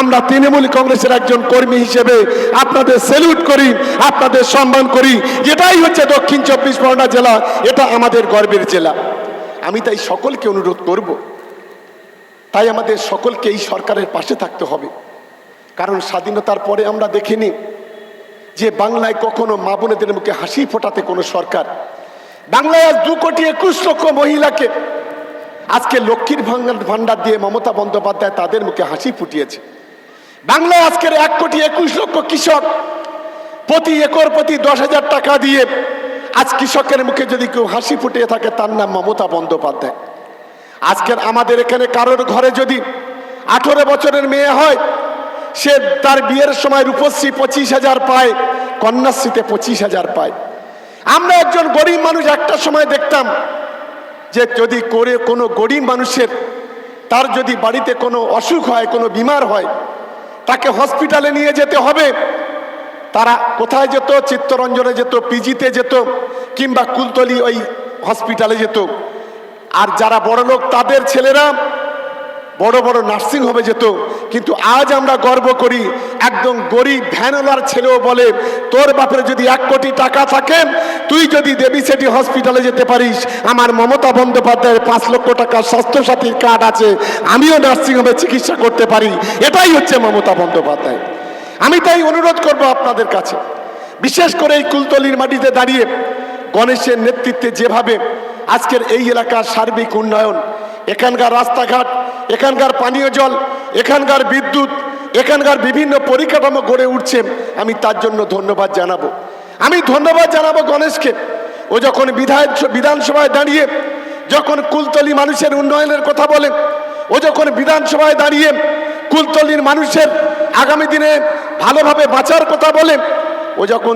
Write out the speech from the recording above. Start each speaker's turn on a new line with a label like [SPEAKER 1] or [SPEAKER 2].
[SPEAKER 1] আমরা তৃণমূল কংগ্রেসের একজন কর্মী হিসেবে আপনাদের স্যালুট করি, আপনাদের সম্মান করি। এটাই হচ্ছে দক্ষিণ চব্বিশ পরগনা জেলা, এটা আমাদের গর্বের জেলা। আমি তাই সকলকে অনুরোধ করব, তাই আমাদের সকলকে এই সরকারের পাশে থাকতে হবে। কারণ স্বাধীনতার পরে আমরা দেখিনি যে বাংলায় কখনো মা বোনেদের মুখে হাসি ফোটাতে কোনো সরকার। বাংলায় আজ দু কোটি একুশ লক্ষ মহিলাকে আজকে লক্ষ্মীর ভান্ডার দিয়ে মমতা বন্দ্যোপাধ্যায় তাদের মুখে হাসি ফুটিয়েছে। বাংলায় আজকের এক কোটি একুশ লক্ষ কৃষক প্রতি একর প্রতি দশ হাজার টাকা দিয়ে আজ কৃষকের মুখে যদি কেউ হাসি ফুটিয়ে থাকে, তার নাম মমতা বন্দ্যোপাধ্যায়। আজকের আমাদের এখানে কারোর ঘরে যদি আঠেরো বছরের মেয়ে হয়, সে তার বিয়ের সময় রূপশ্রী পঁচিশ হাজার পায়, কন্যাশ্রীতে পঁচিশ হাজার পায়। আমরা একজন গরিব মানুষ একটা সময় দেখতাম যে যদি করে কোনো গরিব মানুষের, তার যদি বাড়িতে কোনো অসুখ হয়, কোনো বিমার হয় তাকে হসপিটালে নিয়ে যেতে হবে। তারা কোথায় যেত, চিত্তরঞ্জনে যেত, পিজিতে যেত, কিংবা কুলতলি ওই হসপিটালে যেত। আর যারা বড় লোক তাদের ছেলেরা বড় বড় নার্সিং হোমে যেত। কিন্তু আজ আমরা গর্ব করি, একদম গরিব ভ্যানওয়ালার ছেলেও বলে, তোর বাপের যদি এক কোটি টাকা থাকে, তুই যদি দেবী সেটি হসপিটালে যেতে পারিস। আমার মমতা বন্দ্যোপাধ্যায়ের পাঁচ লক্ষ টাকার স্বাস্থ্যসাথীর কার্ড আছে, আমিও নার্সিং হোমে চিকিৎসা করতে পারি। এটাই হচ্ছে মমতা বন্দ্যোপাধ্যায়। আমি তাই অনুরোধ করব আপনাদের কাছে, বিশেষ করে এই কুলতলির মাটিতে দাঁড়িয়ে গণেশের নেতৃত্বে যেভাবে আজকের এই এলাকার সার্বিক উন্নয়ন এখানকার রাস্তাঘাট, এখানকার পানীয় জল, এখানকার বিদ্যুৎ, এখানকার বিভিন্ন পরিকাঠামো গড়ে উঠছে। আমি তার জন্য ধন্যবাদ জানাব। আমি ধন্যবাদ জানাব গণেশকে। ও যখন বিধায়ক বিধানসভায় দাঁড়িয়ে যখন কুলতলি মানুষের উন্নয়নের কথা বলে ও যখন বিধানসভায় দাঁড়িয়ে কুলতলির মানুষের আগামী দিনে ভালোভাবে বাঁচার কথা বলে ও যখন